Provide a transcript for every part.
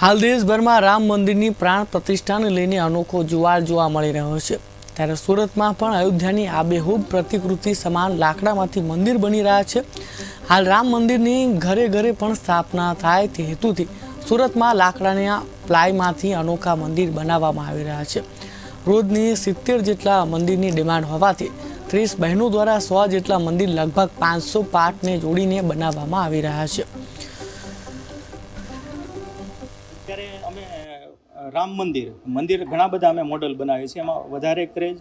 હાલ દેશભરમાં રામ મંદિરની પ્રાણ પ્રતિષ્ઠાને લઈને અનોખો જુવાર જોવા મળી રહ્યો છે. ત્યારે સુરતમાં પણ અયોધ્યાની આબેહૂબ પ્રતિકૃતિ સમાન લાકડામાંથી મંદિર બની રહ્યા છે. હાલ રામ મંદિરની ઘરે ઘરે પણ સ્થાપના થાય તે હેતુથી સુરતમાં લાકડાના પ્લાયમાંથી અનોખા મંદિર બનાવવામાં આવી રહ્યા છે. રોજની સિત્તેર જેટલા મંદિરની ડિમાન્ડ હોવાથી ત્રીસ બહેનો દ્વારા સો જેટલા મંદિર લગભગ પાંચસો પાટને જોડીને બનાવવામાં આવી રહ્યા છે. અત્યારે અમે રામ મંદિર મંદિર ઘણા બધા અમે મોડલ બનાવીએ છીએ. એમાં વધારે ક્રેજ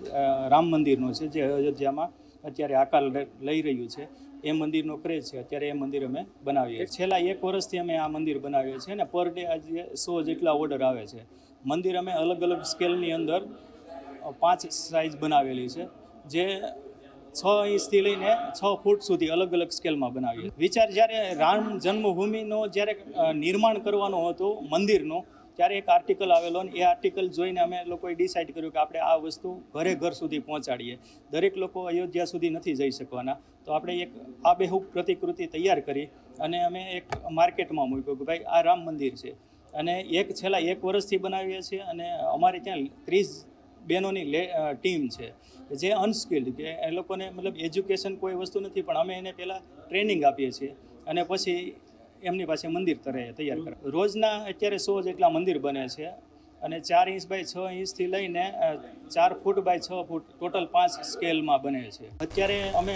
રામ મંદિરનો છે, જે અયોધ્યામાં અત્યારે આકાર લઈ રહ્યું છે. એ મંદિરનો ક્રેજ છે. અત્યારે એ મંદિર અમે બનાવીએ છેલ્લા એક વર્ષથી અમે આ મંદિર બનાવીએ છીએ અને પર ડે આજે સો જેટલા ઓર્ડર આવે છે. મંદિર અમે અલગ અલગ સ્કેલની અંદર પાંચ સાઇઝ બનાવેલી છે. જે છ ઇંચથી લઈને છ ફૂટ સુધી અલગ અલગ સ્કેલમાં બનાવીએ. વિચાર જ્યારે રામ જન્મભૂમિનો જ્યારે નિર્માણ કરવાનો હતો મંદિરનો, ત્યારે એક આર્ટિકલ આવેલો અને એ આર્ટિકલ જોઈને અમે લોકોએ ડિસાઇડ કર્યું કે આપણે આ વસ્તુ ઘરે ઘર સુધી પહોંચાડીએ. દરેક લોકો અયોધ્યા સુધી નથી જઈ શકવાના. તો આપણે એક આબેહૂબ પ્રતિકૃતિ તૈયાર કરી અને અમે એક માર્કેટમાં મૂક્યું કે ભાઈ આ રામ મંદિર છે. અને એક છેલ્લા એક વર્ષથી બનાવીએ છીએ અને અમારે ત્યાં ત્રીસ બહેનોની ટીમ છે જે અનસ્કિલ્ડ કે એ લોકોને મતલબ એજ્યુકેશન કોઈ વસ્તુ નથી, પણ અમે એને પહેલાં ટ્રેનિંગ આપીએ છીએ અને પછી એમની પાસે મંદિર તરે તૈયાર કરે, રોજના અત્યારે સો જેટલા મંદિર બને છે અને ચાર ઇંચ બાય છ ઇંચથી લઈને ચાર ફૂટ બાય છ ફૂટ, ટોટલ પાંચ સ્કેલમાં બને છે. અત્યારે અમે